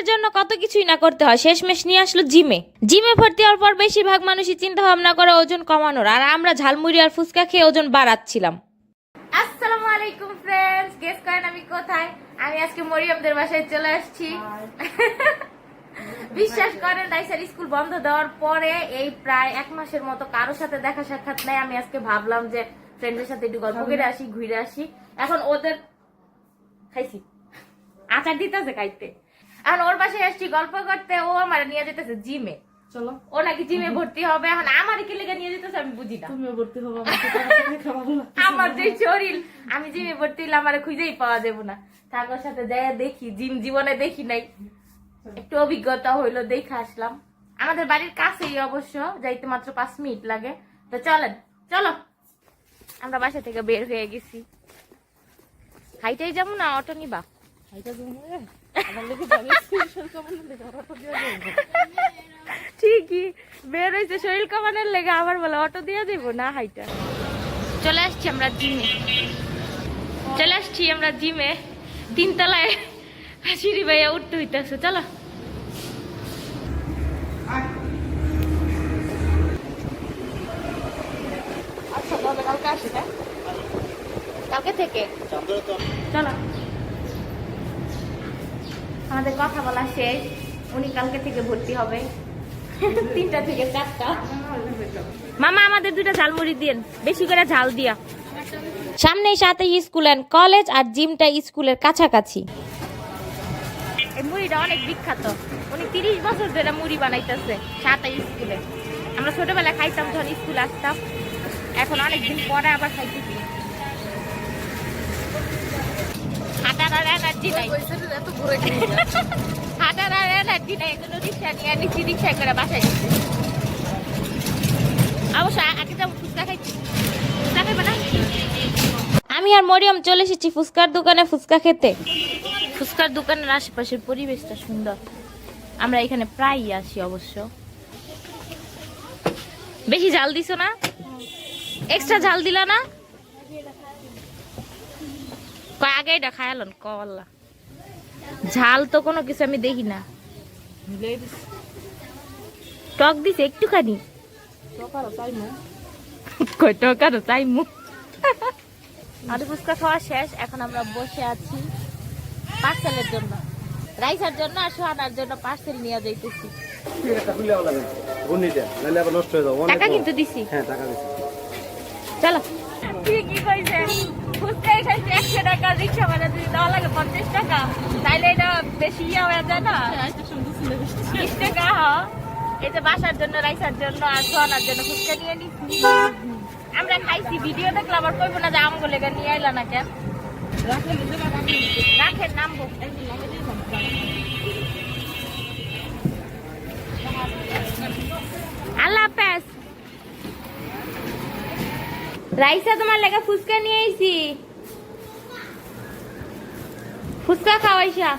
পেটের জন্য কত কিছুই না করতে হয়। শেষমেশ নিয়ে আসলো জিমে। জিমে ভর্তি হওয়ার পর বেশিরভাগ মানুষই চিন্তা ভাবনা করে ওজন কমানোর। আর আমরা ঝালমুড়ি আর ফুচকা খেয়ে ওজন বাড়াচ্ছিলাম। আসসালামু আলাইকুম ফ্রেন্ডস গেস করেন আমি কোথায়? আমি আজকে মরিয়মদের বাসায় চলে আসছি। বিশ্বাস করেন রাইসার স্কুল বন্ধ দেওয়ার পরে এই প্রায় এক মাসের মতো কারোর সাথে দেখা সাক্ষাৎ নাই। আমি আজকে ভাবলাম যে ফ্রেন্ডের সাথে একটু গল্প করে আসি ঘুরে আসি। এখন ওদের খাইছি। আচার দিতেছে খাইতে। এখন ওর বাসায় আসছি গল্প করতে ও আমার নিয়ে যেতেছে জিমে। চলো। ও নাকি জিমে ভর্তি হবে এখন আমার কি লেগে নিয়ে যেতেছে আমি বুঝি না। তুমিও ভর্তি হব আমার যে শরীর আমি জিমে ভর্তি হলে আমার খুঁজেই পাওয়া যাবে না। ঠাকুর সাথে যাই দেখি জিম জীবনে দেখি নাই। একটু অভিজ্ঞতা হইল দেখে আসলাম। আমাদের বাড়ির কাছেই অবশ্য যাইতে মাত্র পাঁচ মিনিট লাগে। তো চলেন চলো। আমরা বাসা থেকে বের হয়ে গেছি। হাইটাই যাব না অটো নিবা? ঠিকই বের হয়েছে শরীর কামানের লেগে আবার বলে অটো দিয়ে দেবো না হাইটা? চলে আসছি আমরা জিমে। চলে আসছি আমরা জিমে। তিনতলায় সিঁড়ি বাইয়া উঠতে হইতেছে চলো। আচ্ছা না কালকে থেকে? চলো। আমাদের কথা বলা শেষ। উনি কালকে থেকে ভর্তি হবে। তিনটা থেকে চারটা। মামা আমাদের দুইটা ঝালমুড়ি দিন বেশি করে ঝাল দিয়া। সামনেই সাথে স্কুল অ্যান্ড কলেজ আর জিমটা স্কুলের কাছাকাছি। এই মুড়িটা অনেক বিখ্যাত। উনি তিরিশ বছর ধরে মুড়ি বানাইতেছে সাথে স্কুলে। আমরা ছোটবেলায় খাইতাম যখন স্কুল আসতাম। এখন অনেকদিন পরে আবার খাইতেছি হাঁটার আর এনার্জি নাই ওই সাইডে এত ঘুরে গেছে হাঁটার আর এনার্জি নাই এজন্য রিক্সা নিয়ে নিচ্ছি রিক্সা করে বাসায় যাচ্ছি অবশ্য আগে যাব ফুচকা খাইছি ফুচকা খাইবে না আমি আর মরিয়ম চলে এসেছি ফুচকার দোকানে ফুচকা খেতে। ফুচকার দোকানের আশেপাশের পরিবেশটা সুন্দর। আমরা এখানে প্রায়ই আসি অবশ্য। বেশি ঝাল দিছো না? এক্সট্রা ঝাল দিলা না? আগে এটা খায়ালন কল্লা ঝাল তো কোনো কিছু আমি দেখি না। টক দিছে একটুখানি। টক আরও চাই মুখ আলু ফুচকা খাওয়া শেষ এখন আমরা বসে আছি পার্সেলের জন্য। রাইসার জন্য আর সোহানার জন্য পার্সেল নিয়ে যাইতেছি। হয়ে টাকা কিন্তু দিছি। হ্যাঁ টাকা চলো। একশো টাকা রিক্সা ভাড়া যদি দেওয়া লাগে পঞ্চাশ টাকা তাইলে এটা বেশি ইয়ে হয়ে যায় না? ছিল বিশ। টাকা হ্যাঁ এই যে বাসার জন্য রাইসার জন্য আর সোহানার জন্য ফুচকা নিয়ে নিচ্ছি আমরা খাইছি ভিডিও দেখলে আবার কইবো না যে আমগো লেগে নিয়ে আইলা না কেন? রাখেন নামবো। আল্লাহ হাফেজ। রাইসা তোমার লেগে ফুচকা নিয়ে আইছি। ফুচকা খাওয়াইছা